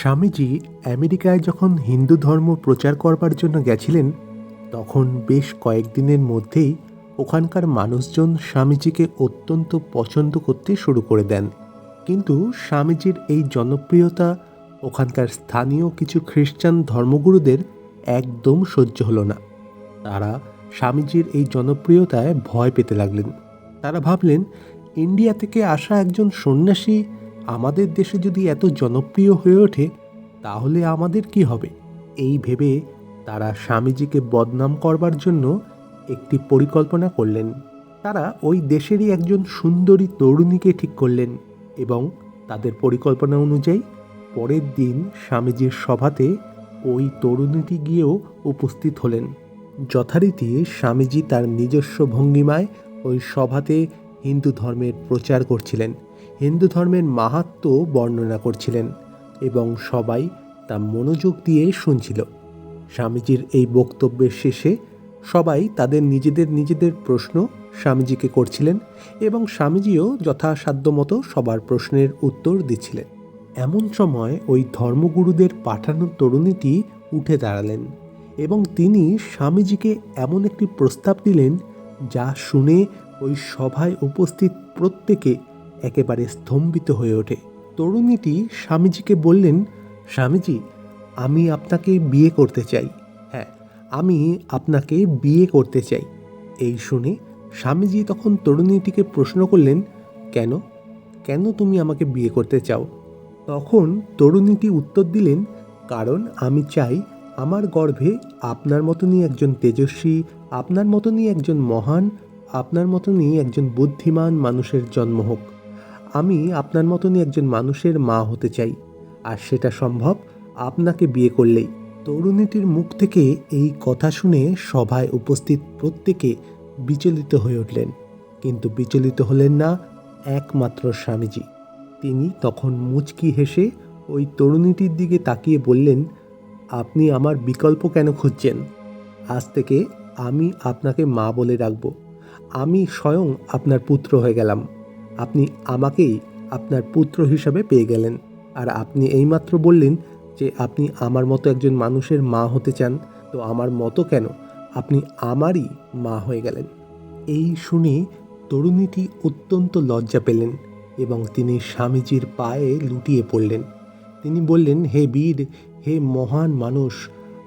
স্বামীজি আমেরিকায় যখন হিন্দু ধর্ম প্রচার করবার জন্য গেছিলেন, তখন বেশ কয়েকদিনের মধ্যেই ওখানকার মানুষজন স্বামীজিকে অত্যন্ত পছন্দ করতে শুরু করে দেন। কিন্তু স্বামীজির এই জনপ্রিয়তা ওখানকার স্থানীয় কিছু খ্রিস্টান ধর্মগুরুদের একদম সহ্য হলো না। তারা স্বামীজির এই জনপ্রিয়তায় ভয় পেতে লাগলেন। তারা ভাবলেন, ইন্ডিয়া থেকে আসা একজন সন্ন্যাসী আমাদের দেশে যদি এত জনপ্রিয় হয়ে ওঠে, তাহলে আমাদের কি হবে? এই ভেবে তারা স্বামীজিকে বদনাম করবার জন্য একটি পরিকল্পনা করলেন। তারা ওই দেশেরই একজন সুন্দরী তরুণীকে ঠিক করলেন এবং তাদের পরিকল্পনা অনুযায়ী পরের দিন স্বামীজির সভাতে ওই তরুণীটি গিয়েও উপস্থিত হলেন। যথারীতি স্বামীজি তার নিজস্ব ভঙ্গিমায় ওই সভাতে হিন্দু ধর্মের প্রচার করছিলেন। হিন্দু ধর্মের মাহাত্ম বর্ণনা করছিলেন এবং সবাই তা মনোযোগ দিয়ে শুনছিল। স্বামীজির এই বক্তব্যের শেষে সবাই তাদের নিজেদের নিজেদের প্রশ্ন স্বামীজিকে করছিলেন এবং স্বামীজিও যথাসাধ্যমতো সবার প্রশ্নের উত্তর দিচ্ছিলেন। এমন সময় ওই ধর্মগুরুদের পাঠানো তরুণীটি উঠে দাঁড়ালেন এবং তিনি স্বামীজিকে এমন একটি প্রস্তাব দিলেন যা শুনে ওই সভায় উপস্থিত প্রত্যেকে একেবারে স্তম্ভিত হয়ে ওঠে। তরুণীটি স্বামীজিকে বললেন, স্বামীজি, আমি আপনাকে বিয়ে করতে চাই। হ্যাঁ আমি আপনাকে বিয়ে করতে চাই। এই শুনে স্বামীজি তখন তরুণীটিকে প্রশ্ন করলেন, কেন? কেন তুমি আমাকে বিয়ে করতে চাও? তখন তরুণীটি উত্তর দিলেন, কারণ আমি চাই আমার গর্ভে আপনার মতনই একজন তেজস্বী, আপনার মতনই একজন মহান, আপনার মতনই একজন বুদ্ধিমান মানুষের জন্ম হোক। আমি আপনার মতনই একজন মানুষের মা হতে চাই। আর সেটা সম্ভব আপনাকে বিয়ে করলেই। তরুণীটির মুখ থেকে এই কথা শুনে সভায় উপস্থিত প্রত্যেকে বিচলিত হয়ে উঠলেন। কিন্তু বিচলিত হলেন না একমাত্র স্বামীজি। তিনি তখন মুচকি হেসে ওই তরুণীটির দিকে তাকিয়ে বললেন, আপনি আমার বিকল্প কেন খুঁজছেন? আজ থেকে আমি আপনাকে মা বলে রাখব। আমি স্বয়ং আপনার পুত্র হয়ে গেলাম। আপনি আমাকেই আপনার পুত্র হিসাবে পেয়ে গেলেন। আর আপনি এইমাত্র বললেন যে আপনি আমার মতো একজন মানুষের মা হতে চান, তো আমার মতো কেন? আপনি আমারই মা হয়ে গেলেন। এই শুনে তরুণীটি অত্যন্ত লজ্জা পেলেন এবং তিনি স্বামীজির পায়ে লুটিয়ে পড়লেন। তিনি বললেন, হে বীর, হে মহান মানুষ,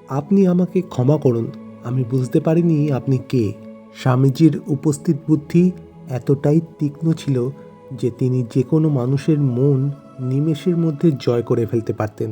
আপনি আমাকে ক্ষমা করুন। আমি বুঝতে পারিনি আপনি কে। স্বামীজির উপস্থিত বুদ্ধি এতটাই তীক্ষ্ণ ছিল যে তিনি যে কোনো মানুষের মন নিমেষের মধ্যে জয় করে ফেলতে পারতেন।